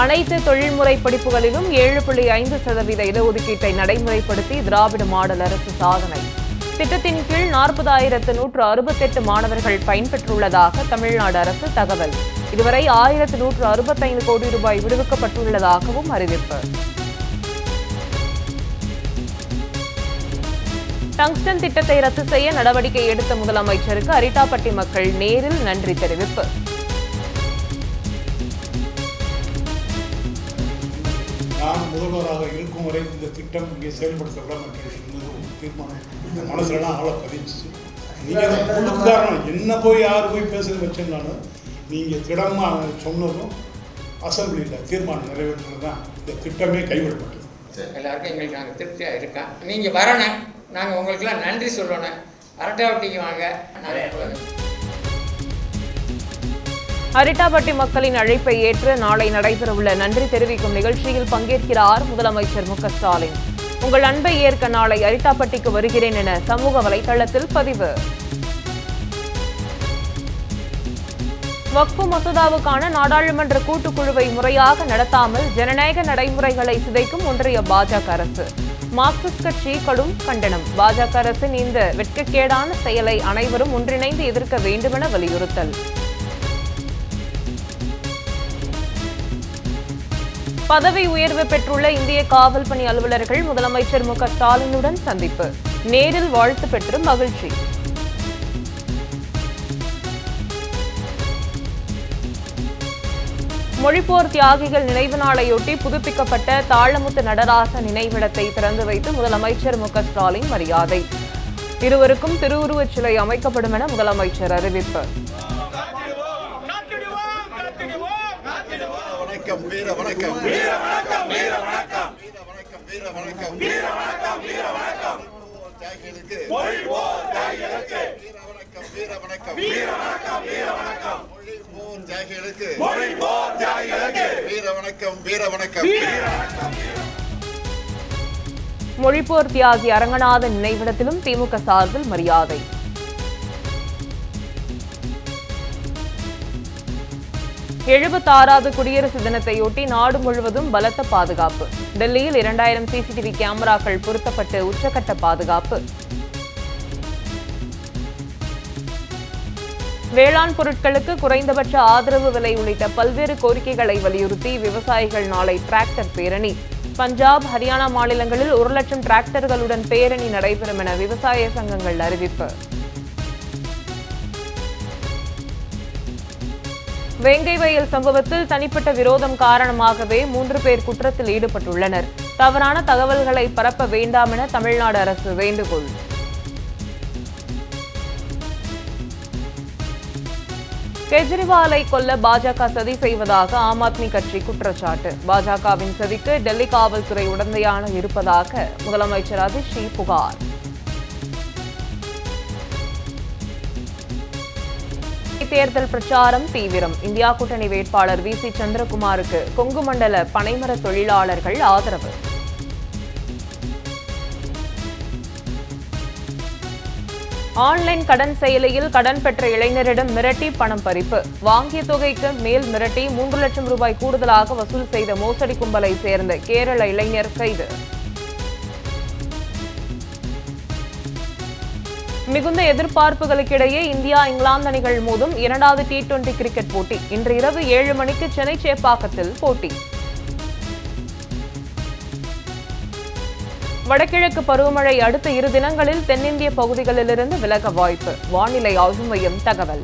அனைத்து தொழில்முறை படிப்புகளிலும் ஏழு புள்ளி ஐந்து சதவீத இடஒதுக்கீட்டை நடைமுறைப்படுத்தி திராவிட மாடல் அரசு சாதனை. திட்டத்தின் கீழ் நாற்பதாயிரத்து நூற்று அறுபத்தெட்டு மாணவர்கள் பயன்பெற்றுள்ளதாக தமிழ்நாடு அரசு தகவல். இதுவரை ஆயிரத்து நூற்று அறுபத்தைந்து கோடி ரூபாய் விடுவிக்கப்பட்டுள்ளதாகவும் அறிவிப்பு. டங்ஸ்டன் திட்டத்தை ரத்து செய்ய நடவடிக்கை எடுத்த முதலமைச்சருக்கு அரிட்டாப்பட்டி மக்கள் நேரில் நன்றி தெரிவிப்பு. நான் முதல்வராக இருக்கும் வரை இந்த திட்டம் இங்கே ஒரு தீர்மானம் இந்த மனசுலலாம் ஆள பதிச்சு நீங்கள் காரணம் என்ன போய் யார் போய் பேசுறது வச்சேன்னாலும் நீங்கள் திடமாக சொன்னதும் அசம்பிளியில் தீர்மானம் நிறைவேற்றினது தான் இந்த திட்டமே கைவிடப்பட்டது. எல்லாருக்கும் எங்களுக்கு நாங்கள் திருப்தியாக இருக்கோம் நீங்கள் வரணும். நாங்கள் உங்களுக்கெல்லாம் நன்றி சொல்லணும். அரட்டாவட்டிக்கு வாங்க. நிறைய அரிட்டாபட்டி மக்களின் அழைப்பை ஏற்று நாளை நடைபெறவுள்ள நன்றி தெரிவிக்கும் நிகழ்ச்சியில் பங்கேற்கிறார் முதலமைச்சர் மு ஸ்டாலின். உங்கள் அன்பை ஏற்க நாளை அரிட்டாப்பட்டிக்கு வருகிறேன் என சமூக வலைதளத்தில் பதிவு. வக்ஃபு மசோதாவுக்கான நாடாளுமன்ற கூட்டுக்குழுவை முறையாக நடத்தாமல் ஜனநாயக நடைமுறைகளை சிதைக்கும் ஒன்றிய பாஜக அரசு. மார்க்சிஸ்ட் கட்சி கடும் கண்டனம். பாஜக அரசின் இந்த வெட்கக்கேடான செயலை அனைவரும் ஒன்றிணைந்து எதிர்க்க வேண்டுமென வலியுறுத்தல். பதவி உயர்வு பெற்றுள்ள இந்திய காவல் பணி அலுவலர்கள் முதலமைச்சர் மு ஸ்டாலினுடன் சந்திப்பு. நேரில் வாழ்த்து பெற்று மகிழ்ச்சி. மொழிப்போர் தியாகிகள் நினைவு நாளையொட்டி புதுப்பிக்கப்பட்ட தாழமுத்து நடராச நினைவிடத்தை திறந்து வைத்து முதலமைச்சர் மு ஸ்டாலின் மரியாதை. இருவருக்கும் திருவுருவச் சிலை அமைக்கப்படும் என முதலமைச்சர் அறிவிப்பு. வீர வணக்கம். வீர வணக்கம் வீர வணக்கம். வீர வணக்கம் வீர வணக்கம். வீர வணக்கம் வீர வணக்கம். தியாகிகளுக்கு தியாகிகளுக்கு வீர வணக்கம் வீர வணக்கம். வீர வணக்கம் வீர வணக்கம். மொழி போர் தியாகிகளுக்கு மொழி போர் தியாகிகளுக்கு வீர வணக்கம் வீர வணக்கம். வீர மொழிப்போர் தியாகி அரங்கநாதன் நினைவிடத்திலும் திமுக சார்பில் மரியாதை. எழுபத்தாறாவது குடியரசு தினத்தையொட்டி நாடு முழுவதும் பலத்த பாதுகாப்பு. டெல்லியில் இரண்டாயிரம் சிசிடிவி கேமராக்கள் பொருத்தப்பட்டு உச்சக்கட்ட பாதுகாப்பு. வேளாண் பொருட்களுக்கு குறைந்தபட்ச ஆதரவு விலை உள்ளிட்ட பல்வேறு கோரிக்கைகளை வலியுறுத்தி விவசாயிகள் நாளை டிராக்டர் பேரணி. பஞ்சாப் ஹரியானா மாநிலங்களில் ஒரு லட்சம் டிராக்டர்களுடன் பேரணி நடைபெறும் என விவசாய சங்கங்கள் அறிவிப்பு. வேங்கை வயல் சம்பவத்தில் தனிப்பட்ட விரோதம் காரணமாகவே மூன்று பேர் குற்றத்தில் ஈடுபட்டுள்ளனர். தவறான தகவல்களை பரப்ப வேண்டாம் என தமிழ்நாடு அரசு வேண்டுகோள். கெஜ்ரிவாலை கொல்ல பாஜக சதி செய்வதாக ஆம் ஆத்மி கட்சி குற்றச்சாட்டு. பாஜகவின் சதிக்கு டெல்லி காவல்துறை உடந்தையான இருப்பதாக முதலமைச்சர் அதிஷி புகார். தேர்தல் பிரச்சாரம் தீவிரம். இந்தியா கூட்டணி வேட்பாளர் வி சி சந்திரகுமாருக்கு கொங்கு மண்டல பனைமர தொழிலாளர்கள் ஆதரவு. ஆன்லைன் கடன் செயலியில் கடன் பெற்ற இளைஞரிடம் மிரட்டி பணம் பறிப்பு. வாங்கிய தொகைக்கு மேல் மிரட்டி மூன்று லட்சம் ரூபாய் கூடுதலாக வசூல் செய்த மோசடி கும்பலை சேர்ந்த கேரள இளைஞர் கைது. மிகுந்த எதிர்பார்ப்புகளுக்கிடையே இந்தியா இங்கிலாந்து அணிகள் மோதும் இரண்டாவது டி டுவெண்டி கிரிக்கெட் போட்டி. இன்று இரவு ஏழு மணிக்கு சென்னை சேப்பாக்கத்தில் போட்டி. வடகிழக்கு பருவமழை அடுத்த இரு தினங்களில் தென்னிந்திய பகுதிகளிலிருந்து விலக வாய்ப்பு. வானிலை ஆய்வு மையம் தகவல்.